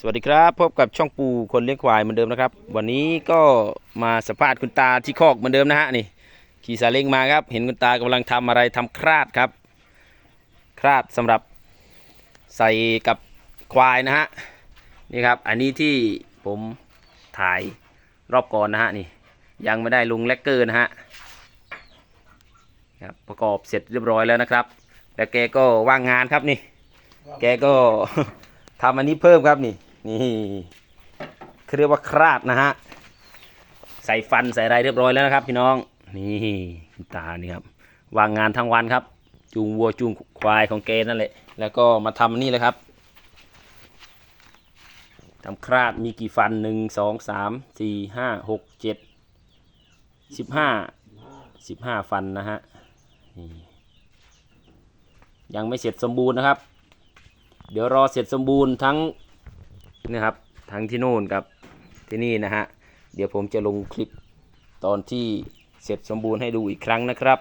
สวัสดีครับพบกับช่องปูคนเลี้ยงควายเหมือนเดิมนะครับ วันนี้ก็มาสัมภาษณ์คุณตาที่คอกเหมือนเดิมนะฮะนี่ขี่ซาเล้งมาครับ เห็นคุณตากำลังทำอะไรทำคราดครับ คราดสำหรับใส่กับควายนะฮะนี่ครับ อันนี้ที่ผมถ่ายรอบก่อนนะฮะนี่ ยังไม่ได้ลงแลกเกอร์นะฮะครับประกอบเสร็จเรียบร้อยแล้วนะครับ แล้วแกก็ว่างงานครับนี่ แกก็ทำอันนี้เพิ่มครับนี่ นี่เขาเรียกว่าคราดนะฮะ ใส่ฟันใส่อะไรเรียบร้อยแล้วนะครับ พี่น้อง นี่ตานี่ครับ วางงานทั้งวันครับ จูงวัวจูงควายของแกนั่นแหละ แล้วก็มาทำอันนี่เลยครับทำคราดมีกี่ฟันหนึ่งสองสามสี่ห้าหกเจ็ดสิบห้าสิบห้าฟันนะฮะยังไม่เสร็จสมบูรณ์นะครับ เดี๋ยวรอเสร็จสมบูรณ์ทั้ง นะครับ ทั้งที่นู่นกับที่นี่นะฮะ เดี๋ยวผมจะลงคลิปตอนที่เสร็จสมบูรณ์ให้ดูอีกครั้งนะครับ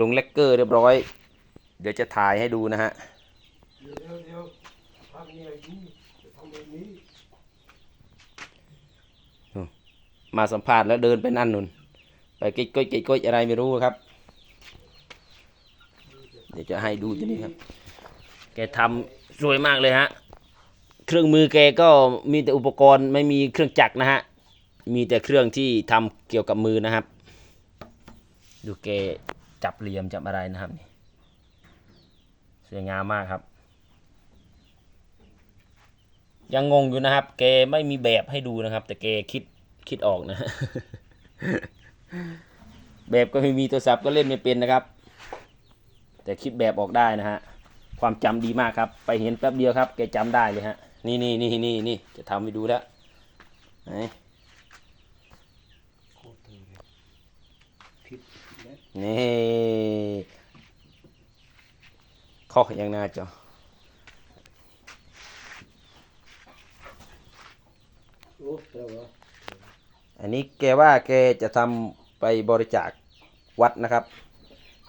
ลงเลกเกอร์เรียบร้อย เดี๋ยวจะถ่ายให้ดูนะฮะเดี๋ยวเดี๋ยวเดี๋ยวทำนี่อะไรนี่จะทำแบบนี้มาสัมภาษณ์แล้วเดินไปนั่นนู่น ไปกิ๊กก้อยกิ๊กก้อยอะไรไม่รู้ครับ เดี๋ยวจะให้ดูที่นี่ครับ แกทำสวยมากเลยฮะ เครื่องมือแกก็มีแต่อุปกรณ์ไม่มีเครื่องจักรนะฮะ มีแต่เครื่องที่ทำเกี่ยวกับมือนะครับ ดูแกจับเหลี่ยมจับอะไรนะครับนี่สวยงามมากครับ ยังงงอยู่นะครับ แกไม่มีแบบให้ดูนะครับ แต่แกคิดคิดออกนะ แบบก็ไม่มีโทรศัพท์ก็เล่นไม่เป็นนะครับ แต่คิดแบบออกได้นะฮะความจำดีมากครับ ไปเห็นแป๊บเดียวครับ แกจำได้เลยฮะ นี่นี่นี่นี่นี่จะทำให้ดูแล้วไหนโคตรเลยผิดแล้วนี่ข้อยังน่าจะโอ้แต่ว่าอันนี้แกว่าแกจะทำไปบริจาควัดนะครับ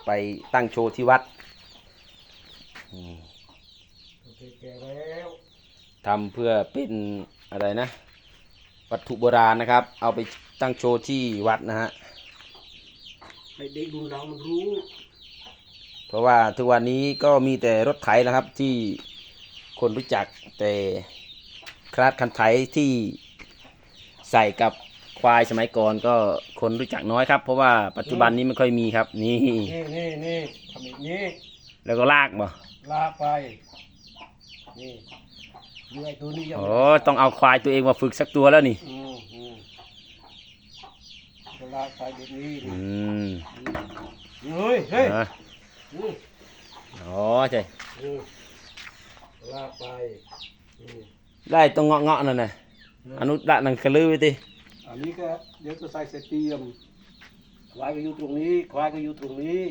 ไปตั้งโชว์ที่วัดนี่โอเคแก่แล้ว ทำเพื่อเป็นอะไรนะ วัตถุโบราณนะครับ เอาไปตั้งโชว์ที่วัดนะฮะให้เด็กรุ่นเรามันรู้ เพราะว่าทุกวันนี้ก็มีแต่รถไถนะครับที่คนรู้จักแต่คลาดคันไถที่ใส่กับควายสมัยก่อนก็คนรู้จักน้อยครับ เพราะว่าปัจจุบันนี้ไม่ค่อยมีครับ นี่นี่นี่นี่ทำแบบนี้ แล้วก็ลากบ่ลากไป นี่ เลื่อยตัวนี้ยังโอ้ต้องเอาควายตัวเองมาฝึกสักตัวแล้วนี่ อืมอืมจะลากไปแบบนี้อืมเฮ้ยเฮ้ยอะอืมอ๋อใช่อืมลากไปอืมได้ตรงเงาะเงาะๆนั่นน่ะอนุรักษ์นั่นกระลือไว้ติอันนี้ก็เดี๋ยวจะใส่เสเตียมควายก็อยู่ตรงนี้ ควายก็อยู่ตรงนี้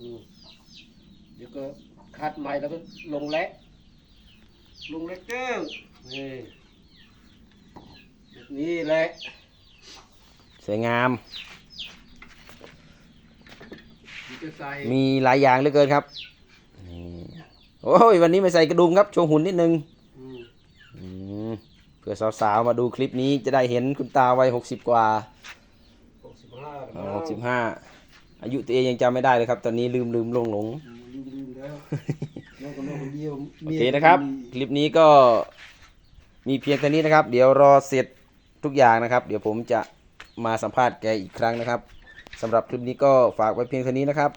อืมเดี๋ยวก็คัดใหม่แล้วก็ลงและ ลงและเก้งนี่แบบนี้แหละสวยงาม ที่จะใส่มีหลายอย่างเหลือเกินครับนี่โอ้ยวันนี้ไม่ใส่กระดุมครับโชว์หุ่นนิดนึงอืมอืมเพื่อสาวๆมาดูคลิปนี้จะได้เห็นคุณตาวัยหกสิบกว่า หกสิบห้าหกสิบห้าอายุตัวเองยังจำไม่ได้เลยครับ ตอนนี้ลืมลืมหลงหลง ลืมลืมแล้วน้องก็น้องคนเดียว โอเคนะครับ คลิปนี้ก็มีเพียงเท่านี้นะครับ เดี๋ยวรอเสร็จทุกอย่างนะครับ เดี๋ยวผมจะมาสัมภาษณ์แกอีกครั้งนะครับสำหรับคลิปนี้ก็ฝากไว้เพียงเท่านี้นะครับ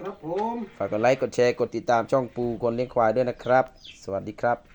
ครับผม ฝากกดไลค์ กดแชร์ กดติดตามช่องปูคนเลี้ยงควายด้วยนะครับ สวัสดีครับ